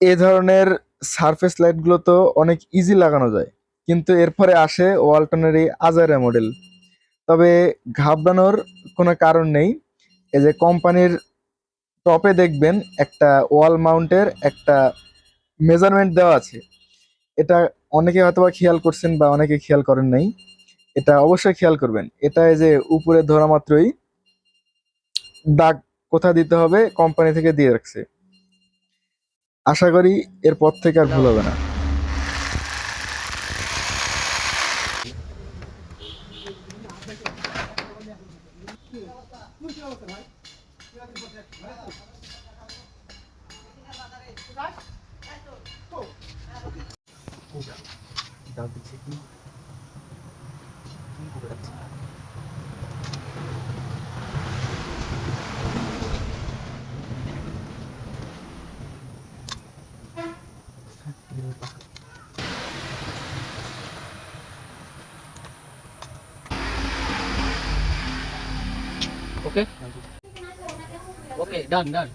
এ ধরনের সারফেস লাইটগুলো তো অনেক ইজি লাগানো যায়, কিন্তু এরপরে আসে ওয়ালটনের এই আজারে মডেল তবে ঘাবড়ানোর কোনো কারণ নেই, এই যে কোম্পানির টপে দেখবেন একটা ওয়াল মাউন্টের একটা মেজারমেন্ট দেওয়া আছে। এটা অনেকে হয়তোবা খেয়াল করছেন বা অনেকে খেয়াল করেন নাই, এটা অবশ্যই খেয়াল করবেন। এটা এই যে উপরে ধরা মাত্রই দাগ কোথা দিতে হবে কোম্পানি থেকে দিয়ে রাখছে। আশা করি এরপর থেকে আর ভুল হবে না। Okay? Okay, done, done.